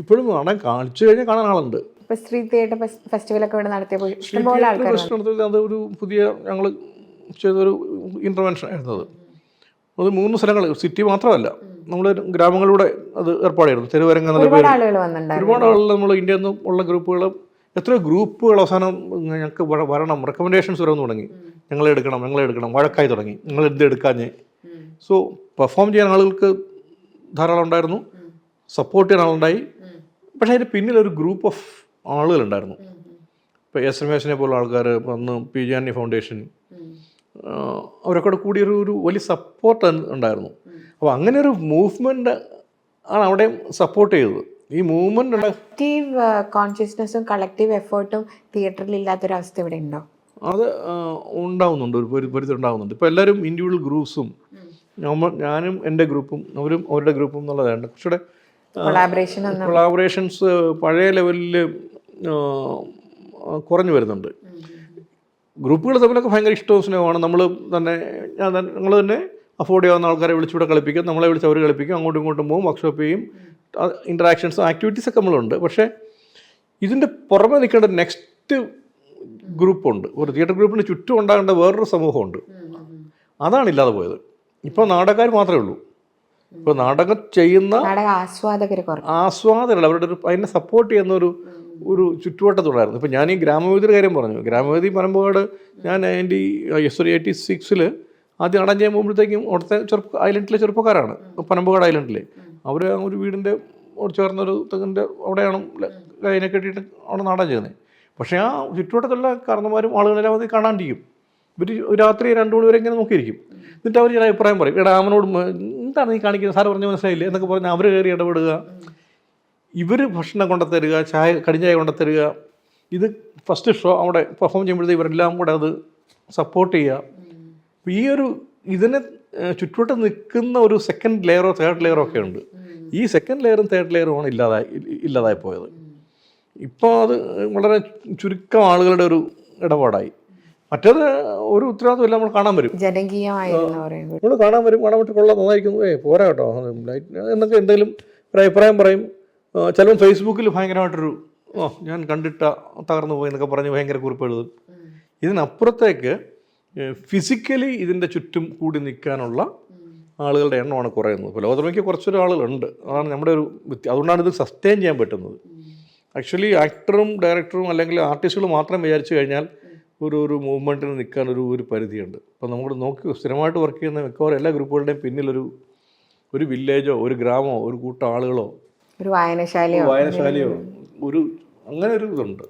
ഇപ്പോഴും കാണാൻ കാണിച്ചു കഴിഞ്ഞാൽ കാണാൻ ആളുണ്ട്. ഇപ്പൊ സ്ത്രീ തിയേറ്റർ ഫെസ്റ്റിവലൊക്കെ ഇവിടെ നടത്തിയപ്പോൾ ഇഷ്ടംപോലെ ആൾക്കാർ പ്രശ്നത്തിൽ അത് ഒരു പുതിയ ഞങ്ങൾ ചെയ്തൊരു ഇന്റർവെൻഷൻ ആയിരുന്നത്. അത് മൂന്ന് സ്ഥലങ്ങൾ സിറ്റി മാത്രമല്ല. നമ്മൾ ഗ്രാമങ്ങളിലൂടെ അത് ഏർപ്പാടായിരുന്നു. തെരുവരങ്ങ ഒരുപാട് ആളുകൾ നമ്മൾ ഇന്ത്യയിൽ നിന്നും ഉള്ള ഗ്രൂപ്പുകൾ എത്ര ഗ്രൂപ്പുകൾ അവസാനം ഞങ്ങൾക്ക് വരണം. റെക്കമെൻഡേഷൻസ് വരാൻ തുടങ്ങി. ഞങ്ങളെ എടുക്കണം ഞങ്ങളെ എടുക്കണം വഴക്കായി തുടങ്ങി. നിങ്ങൾ എന്ത് എടുക്കാഞ്ഞ്. സോ പെർഫോം ചെയ്യാൻ ആളുകൾക്ക് ധാരാളം ഉണ്ടായിരുന്നു. സപ്പോർട്ട് ചെയ്യാൻ ആളുണ്ടായി. പക്ഷേ അതിന് പിന്നിൽ ഒരു ഗ്രൂപ്പ് ഓഫ് ആളുകളുണ്ടായിരുന്നു ഇപ്പോൾ എസ് രമേശിനെ പോലുള്ള ആൾക്കാർ അന്ന് പി ജി ആന്റി ഫൗണ്ടേഷൻ അവരൊക്കെ കൂടെ കൂടി ഒരു ഒരു വലിയ സപ്പോർട്ട് ഉണ്ടായിരുന്നു. അപ്പോൾ അങ്ങനെ ഒരു മൂവ്മെന്റ് ആണ് അവിടെ സപ്പോർട്ട് ചെയ്തത്. ഈ മൂവ്മെന്റ് കളക്റ്റീവ് കോൺഷ്യസ്നെസ്സും കളക്റ്റീവ് എഫേർട്ടും തിയേറ്ററിൽ ഇല്ലാത്തൊരവസ്ഥ ഇവിടെ ഉണ്ടോ? അത് ഉണ്ടാവുന്നുണ്ട്. ഒരു പരി പരിധി ഉണ്ടാവുന്നുണ്ട് ഇപ്പോൾ എല്ലാവരും ഇൻഡിവിജ്വൽ ഗ്രൂപ്പ്സും ഞാനും എന്റെ ഗ്രൂപ്പും അവരും അവരുടെ ഗ്രൂപ്പും എന്നുള്ളതാണ്. കുറച്ചുകൂടെ കൊളാബറേഷൻസ് പഴയ ലെവലിൽ കുറഞ്ഞു വരുന്നുണ്ട്. ഗ്രൂപ്പുകൾ തമ്മിലൊക്കെ ഭയങ്കര ഇഷ്ടവും സ്നേഹമാണ് നമ്മൾ തന്നെ ഞാൻ ഞങ്ങൾ തന്നെ അഫോർഡ് ചെയ്യാവുന്ന ആൾക്കാരെ വിളിച്ചിവിടെ കളിപ്പിക്കും. നമ്മളെ വിളിച്ച് അവർ കളിപ്പിക്കും. അങ്ങോട്ടും ഇങ്ങോട്ടും പോകും വർക്ക്ഷോപ്പ് ചെയ്യും. ഇൻട്രാക്ഷൻസ് ആക്ടിവിറ്റീസ് ഒക്കെ നമ്മളുണ്ട്. പക്ഷേ ഇതിന്റെ പുറമെ നിൽക്കേണ്ട നെക്സ്റ്റ് ഗ്രൂപ്പുണ്ട്. ഒരു തിയേറ്റർ ഗ്രൂപ്പിന് ചുറ്റും ഉണ്ടാകേണ്ട വേറൊരു സമൂഹമുണ്ട്. അതാണ് ഇല്ലാതെ പോയത്. ഇപ്പോൾ നാടകക്കാർ മാത്രമേ ഉള്ളൂ. ഇപ്പോൾ നാടകം ചെയ്യുന്ന ആസ്വാദകർ അവരുടെ ഒരു അതിനെ സപ്പോർട്ട് ചെയ്യുന്ന ഒരു ഒരു ചുറ്റുവട്ടത്തുണ്ടായിരുന്നു. ഇപ്പം ഞാൻ ഈ ഗ്രാമവേദിയുടെ കാര്യം പറഞ്ഞു. ഗ്രാമവേദി പരമ്പകാട് ഞാൻ നയന്റി സോറി എയ്റ്റി സിക്സിൽ ആദ്യം അടം ചെയ്യാൻ പോകുമ്പോഴത്തേക്കും അവിടുത്തെ ചെറുപ്പ ഐലൻഡിലെ ചെറുപ്പക്കാരാണ്. പനമ്പുകാട് ഐലൻഡിലെ അവർ ഒരു വീടിന്റെ ചേർന്നൊരു തെങ്ങിന്റെ അവിടെയാണ് അതിനെ കെട്ടിയിട്ട് അവിടെ നാടകം ചെയ്യുന്നത് പക്ഷേ ആ ചുറ്റുവട്ടത്തുള്ള കാരണന്മാരും ആളുകളെല്ലാം അത് കാണാണ്ടിരിക്കും. ഇവർ രാത്രി രണ്ടു മണി വരെ ഇങ്ങനെ നോക്കിയിരിക്കും. എന്നിട്ട് അവർ ചില അഭിപ്രായം പറയും എടാ അവനോട് എന്താണ് നീ കാണിക്കുന്നത്? സാറ് പറഞ്ഞ മനസ്സിലായില്ലേ? എന്നൊക്കെ പറഞ്ഞ് അവർ കയറി ഇടപെടുക. ഇവർ ഭക്ഷണം കൊണ്ടുത്തരിക ചായ കടിഞ്ഞായ കൊണ്ടുത്തരിക ഇത് ഫസ്റ്റ് ഷോ അവിടെ പെർഫോം ചെയ്യുമ്പോഴത്തേക്ക് ഇവരെല്ലാം കൂടെ അത് സപ്പോർട്ട് ചെയ്യുക. അപ്പം ഈ ഒരു ഇതിനെ ചുറ്റുവട്ടം നിൽക്കുന്ന ഒരു സെക്കൻഡ് ലെയറോ തേർഡ് ലെയറോ ഒക്കെ ഉണ്ട്. ഈ സെക്കൻഡ് ലെയറും തേർഡ് ലെയറും ആണ് ഇല്ലാതായി ഇല്ലാതായി പോയത്. ഇപ്പോൾ അത് വളരെ ചുരുക്കം ആളുകളുടെ ഒരു ഇടപാടായി. മറ്റേത് ഒരു ഉത്തരവാദിത്വം നമ്മൾ കാണാൻ വരും. ജനകീയമായി നമ്മൾ കാണാൻ വരും കാണാൻ പറ്റി കൊള്ളാം നന്നായിരിക്കുന്നു ഏ പോരാ കേട്ടോ. എന്നൊക്കെ എന്തെങ്കിലും ഒരു അഭിപ്രായം പറയും. ചിലപ്പോൾ ഫേസ്ബുക്കിൽ ഭയങ്കരമായിട്ടൊരു ഓ ഞാൻ കണ്ടിട്ട തകർന്നു പോയി എന്നൊക്കെ പറഞ്ഞ് ഭയങ്കര കുറിപ്പ് എഴുതും. ഇതിനപ്പുറത്തേക്ക് ഫിസിക്കലി ഇതിന്റെ ചുറ്റും കൂടി നിൽക്കാനുള്ള ആളുകളുടെ എണ്ണമാണ് കുറയുന്നത്. ഇപ്പോൾ ലോകത്തിലേക്ക് കുറച്ചൊരു ആളുകളുണ്ട് അതാണ് നമ്മുടെ ഒരു വ്യക്തി അതുകൊണ്ടാണ് ഇത് സസ്റ്റെയിൻ ചെയ്യാൻ പറ്റുന്നത്. ആക്ച്വലി ആക്ടറും ഡയറക്ടറും അല്ലെങ്കിൽ ആർട്ടിസ്റ്റുകൾ മാത്രം വിചാരിച്ചു കഴിഞ്ഞാൽ ഒരു ഒരു മൂവ്മെന്റിന് നിൽക്കാൻ ഒരു ഒരു പരിധിയുണ്ട്. അപ്പോൾ നമ്മൾ നോക്കി സ്ഥിരമായിട്ട് വർക്ക് ചെയ്യുന്ന മിക്കവാറും എല്ലാ ഗ്രൂപ്പുകളുടെയും പിന്നിലൊരു ഒരു വില്ലേജോ ഒരു ഗ്രാമമോ ഒരു കൂട്ടം ആളുകളോ ഒരു വായനശാലയോ. വായനശാലയോ ഒരു അങ്ങനെ ഒരു ഇതുണ്ട്.